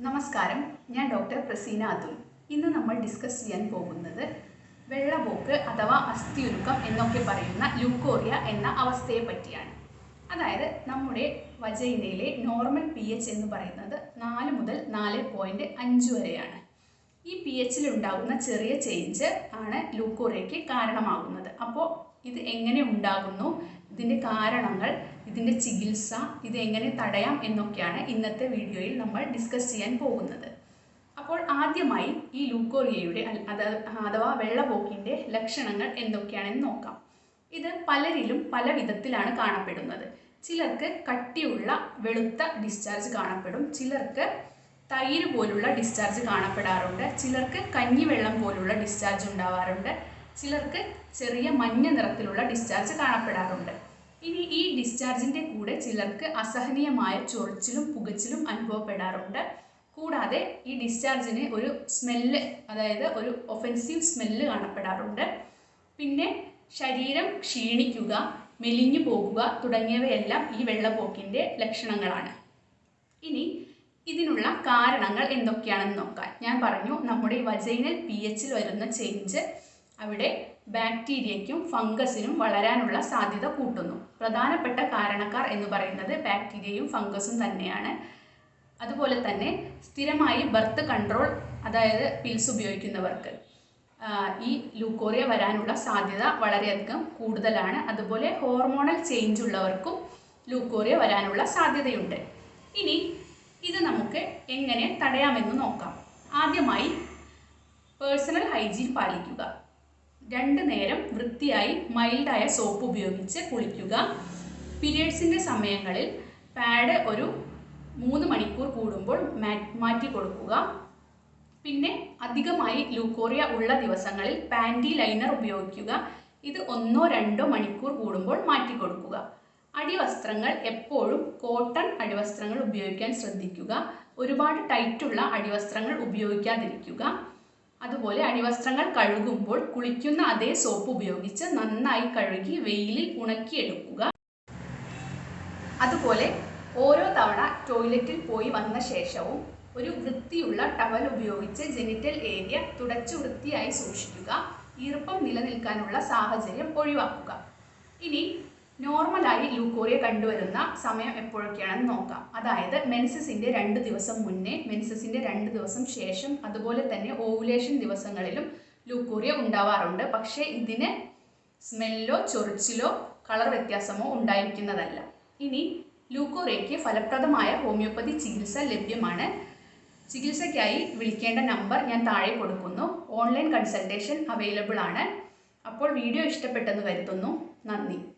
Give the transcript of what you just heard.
നമസ്കാരം. ഞാൻ ഡോക്ടർ പ്രസീന അതുൽ. ഇന്ന് നമ്മൾ ഡിസ്കസ് ചെയ്യാൻ പോകുന്നത് വെള്ളപോക്ക് അഥവാ അസ്ഥിയുരുക്കം എന്നൊക്കെ പറയുന്ന ലുക്കോറിയ എന്ന അവസ്ഥയെ പറ്റിയാണ്. അതായത് നമ്മുടെ വജൈനയിലെ നോർമൽ പി എച്ച് എന്ന് പറയുന്നത് നാല് മുതൽ നാല് പോയിന്റ് അഞ്ച് വരെയാണ്. ഈ പി എച്ചിൽ ഉണ്ടാകുന്ന ചെറിയ ചേഞ്ച് ആണ് ലൂക്കോറിയയ്ക്ക് കാരണമാകുന്നത്. അപ്പോൾ ഇത് എങ്ങനെ ഉണ്ടാകുന്നു? ഇതിന്റെ കാരണങ്ങൾ ഇതിന്റെ ചികിത്സ ഇത് എങ്ങനെ തടയാം എന്നൊക്കെയാണ് ഇന്നത്തെ വീഡിയോയിൽ നമ്മൾ ഡിസ്കസ് ചെയ്യാൻ പോകുന്നത്. അപ്പോൾ ആദ്യമായി ഈ ലൂക്കോറിയയുടെ അഥവാ വെള്ളപോക്കിന്റെ ലക്ഷണങ്ങൾ എന്തൊക്കെയാണെന്ന് നോക്കാം. ഇത് പലരിലും പല വിധത്തിലാണ് കാണപ്പെടുന്നത്. ചിലർക്ക് കട്ടിയുള്ള വെളുത്ത ഡിസ്ചാർജ് കാണപ്പെടും. ചിലർക്ക് തൈര് പോലുള്ള ഡിസ്ചാർജ് കാണപ്പെടാറുണ്ട്. ചിലർക്ക് കഞ്ഞിവെള്ളം പോലുള്ള ഡിസ്ചാർജ് ഉണ്ടാവാറുണ്ട്. ചിലർക്ക് ചെറിയ മഞ്ഞ നിറത്തിലുള്ള ഡിസ്ചാർജ് കാണപ്പെടാറുണ്ട്. ഇനി ഈ ഡിസ്ചാർജിന്റെ കൂടെ ചിലർക്ക് അസഹനീയമായ ചൊറിച്ചിലും പുകച്ചിലും അനുഭവപ്പെടാറുണ്ട്. കൂടാതെ ഈ ഡിസ്ചാർജിന് ഒരു സ്മെല്ല് അതായത് ഒരു ഒഫൻസീവ് സ്മെല്ല് കാണപ്പെടാറുണ്ട്. പിന്നെ ശരീരം ക്ഷീണിക്കുക മെലിഞ്ഞു പോകുക തുടങ്ങിയവയെല്ലാം ഈ വെള്ളപ്പോക്കിന്റെ ലക്ഷണങ്ങളാണ്. ഇനി ഇതിനുള്ള കാരണങ്ങൾ എന്തൊക്കെയാണെന്ന് നോക്കാം. ഞാൻ പറഞ്ഞു നമ്മുടെ ഈ വജൈനൽ പി എച്ചിൽ വരുന്ന ചേഞ്ച് അവിടെ ബാക്ടീരിയയ്ക്കും ഫംഗസിനും വളരാനുള്ള സാധ്യത കൂട്ടുന്നു. പ്രധാനപ്പെട്ട കാരണക്കാർ എന്ന് പറയുന്നത് ബാക്ടീരിയയും ഫംഗസും തന്നെയാണ്. അതുപോലെ തന്നെ സ്ഥിരമായി ബർത്ത് കൺട്രോൾ അതായത് പിൽസ് ഉപയോഗിക്കുന്നവർക്ക് ഈ ലൂക്കോറിയ വരാനുള്ള സാധ്യത വളരെയധികം കൂടുതലാണ്. അതുപോലെ ഹോർമോണൽ ചേഞ്ച് ഉള്ളവർക്കും ലൂക്കോറിയ വരാനുള്ള സാധ്യതയുണ്ട്. ഇനി ഇത് നമുക്ക് എങ്ങനെ തടയാമെന്ന് നോക്കാം. ആദ്യമായി പേഴ്സണൽ ഹൈജീൻ പാലിക്കുക. രണ്ട് നേരം വൃത്തിയായി മൈൽഡായ സോപ്പ് ഉപയോഗിച്ച് കുളിക്കുക. പീരിയഡ്സിന്റെ സമയങ്ങളിൽ പാഡ് ഒരു മൂന്ന് മണിക്കൂർ കൂടുമ്പോൾ മാറ്റി കൊടുക്കുക. പിന്നെ അധികമായി ലൂക്കോറിയ ഉള്ള ദിവസങ്ങളിൽ പാന്റി ലൈനർ ഉപയോഗിക്കുക. ഇത് ഒന്നോ രണ്ടോ മണിക്കൂർ കൂടുമ്പോൾ മാറ്റി കൊടുക്കുക. അടിവസ്ത്രങ്ങൾ എപ്പോഴും കോട്ടൺ അടിവസ്ത്രങ്ങൾ ഉപയോഗിക്കാൻ ശ്രദ്ധിക്കുക. ഒരുപാട് ടൈറ്റുള്ള അടിവസ്ത്രങ്ങൾ ഉപയോഗിക്കാതിരിക്കുക. അതുപോലെ അടിവസ്ത്രങ്ങൾ കഴുകുമ്പോൾ കുളിക്കുന്ന അതേ സോപ്പ് ഉപയോഗിച്ച് നന്നായി കഴുകി വെയിലിൽ ഉണക്കിയെടുക്കുക. അതുപോലെ ഓരോ തവണ ടോയ്ലറ്റിൽ പോയി വന്ന ശേഷവും ഒരു വൃത്തിയുള്ള ടവൽ ഉപയോഗിച്ച് ജെനിറ്റൽ ഏരിയ തുടച്ചു വൃത്തിയായി സൂക്ഷിക്കുക. ഈർപ്പം നിലനിൽക്കാനുള്ള സാഹചര്യം ഒഴിവാക്കുക. ഇനി നോർമലായി ലൂക്കോറിയ കണ്ടുവരുന്ന സമയം എപ്പോഴൊക്കെയാണെന്ന് നോക്കാം. അതായത് മെൻസസിന്റെ രണ്ട് ദിവസം മുന്നേ മെൻസസിന്റെ രണ്ട് ദിവസം ശേഷം അതുപോലെ തന്നെ ഓവുലേഷൻ ദിവസങ്ങളിലും ലൂക്കോറിയ ഉണ്ടാവാറുണ്ട്. പക്ഷേ ഇതിന് സ്മെല്ലോ ചൊറിച്ചിലോ കളർ വ്യത്യാസമോ ഉണ്ടായിരിക്കുന്നതല്ല. ഇനി ലൂക്കോറിയയ്ക്ക് ഫലപ്രദമായ ഹോമിയോപ്പതി ചികിത്സ ലഭ്യമാണ്. ചികിത്സയ്ക്കായി വിളിക്കേണ്ട നമ്പർ ഞാൻ താഴെ കൊടുക്കുന്നു. ഓൺലൈൻ കൺസൾട്ടേഷൻ അവൈലബിൾ ആണ്. അപ്പോൾ വീഡിയോ ഇഷ്ടപ്പെട്ടെന്ന് കരുതുന്നു. നന്ദി.